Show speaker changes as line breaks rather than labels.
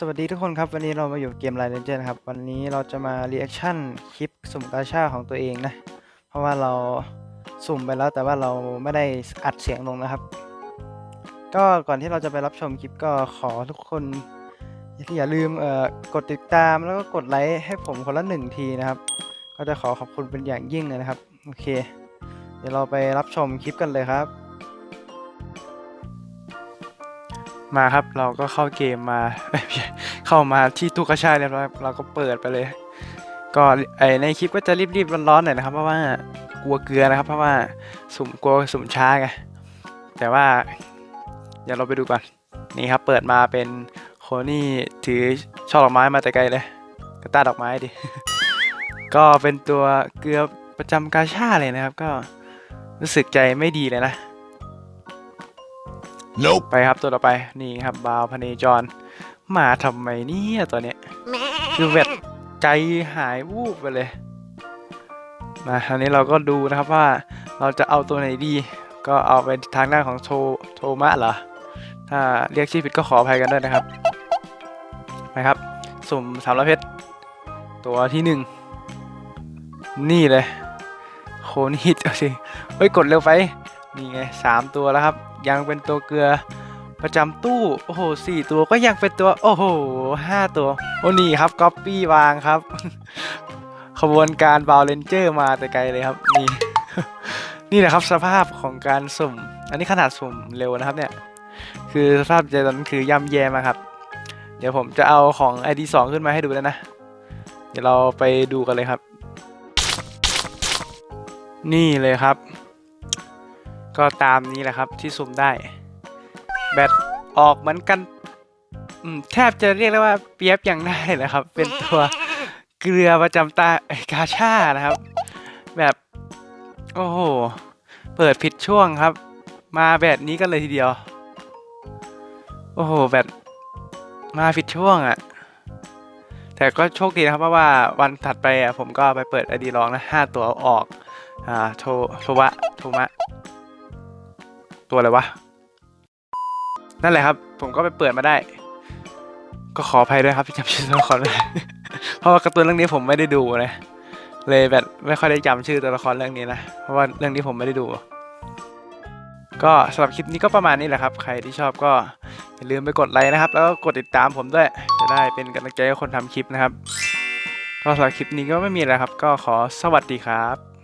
สวัสดีทุกคนครับ วันนี้เรามาอยู่เกม Line Ranger นครับ วันนี้เราจะมารีแอคชั่นคลิปสุ่มกาชาของตัวเองนะ เพราะว่าเราสุ่มไปแล้วแต่ว่าเราไม่ได้อัดเสียงลงนะครับ ก็ก่อนที่เราจะไปรับชมคลิปก็ขอทุกคน อย่าลืมเอ่อกดติดตามแล้วก็กดไลค์ให้ผมคนละหนึ่งทีนะครับ ก็จะขอขอบคุณเป็นอย่างยิ่งเลยนะครับ โอเค เดี๋ยวเราไปรับชมคลิปกันเลยครับ มาครับเราก็เข้าเกมมา เข้ามาที่ตู้กระชายเรียบร้อยเราก็เปิดไปเลย ก็ไอในคลิปก็จะรีบๆร้อนๆหน่อยนะครับ เพราะว่ากลัวเกลือนะครับ เพราะว่าสุ่มกลัวสุ่มช้าไงแต่ว่าเดี๋ยวเราไปดูก่อนนี่ครับเปิดมาเป็นโคนี่ถือช่อดอกไม้มาแต่ไกลเลยกระต้าดอกไม้ดิ ก็เป็นตัวเกลือประจำกาชาเลยนะครับ ก็รู้สึกใจไม่ดีเลยนะ
Nope.
ไปครับตัวต่อไปนี่ครับบาวพเนจร มาทำไมเนี่ยตัวเนี้ยคือแบบใจหายวูบไปเลยมาอันนี้เราก็ดูนะครับว่าเราจะเอาตัวไหนดี ก็เอาไปทางด้านของโทโทมะเหรอถ้าเรียกชื่อผิดก็ขออภัยกันด้วยนะครับไปครับ สุ่มสามร้อยเพชรตัวที่หนึ่งนี่เลยโคนี่ตัวสิเฮ้ยกดเร็วไป นี่ไงสามตัวแล้วครับ ยังเป็นตัวเกลือประจำตู้โอ้โหสี่ตัวก็ยังเป็นตัวโอ้โหห้าตัวโอ้นี่ครับก๊อปปี้วางครับ ขบวนการบาวเลนเจอร์มาแต่ไกลเลยครับนี่นี่แหละครับสภาพของการสุ่ม อันนี้ขนาดสุ่มเร็วนะครับเนี่ยคือสภาพใจตอนนั้นคือย่ำแย่มากครับ เดี๋ยวผมจะเอาของ ID 2 ขึ้นมาให้ดูแล้วนะ เดี๋ยวเราไปดูกันเลยครับ นี่เลยครับ ก็ตามนี้แหละครับที่สุ่มได้ แบตออกเหมือนกันแทบจะเรียกได้ว่าเปียบอยังได้เลยครับ เป็นตัวเกลือประจำตากาชานะครับ แบบโอ้โหเปิดผิดช่วงครับ มาแบบนี้กันเลยทีเดียว โอ้โหแบบมาผิดช่วงอะ่ะ แต่ก็โชคดีนะครับเพราะว่าวันถัดไปอะผมก็ไปเปิดไอดีลองนะห้าตัวออกอ่าโทโทวะโทมะ ตัวอะไรวะ นั่นแหละครับ ผมก็ไปเปิดมาได้ ก็ขออภัยด้วยครับที่จำชื่อตัวละครไม่ได้เพราะว่าการ์ตูนเรื่องนี้ผมไม่ได้ดูนะ เลยแบบไม่ค่อยได้จำชื่อตัวละครเรื่องนี้นะ เพราะว่าเรื่องนี้ผมไม่ได้ดู ก็สำหรับคลิปนี้ก็ประมาณนี้แหละครับ ใครที่ชอบก็อย่าลืมไปกดไลค์นะครับ แล้วก็กดติดตามผมด้วย จะได้เป็นกำลังใจให้คนทำคลิปนะครับก็สำหรับคลิปนี้ก็ไม่มีอะไรครับ ก็ขอสวัสดีครับ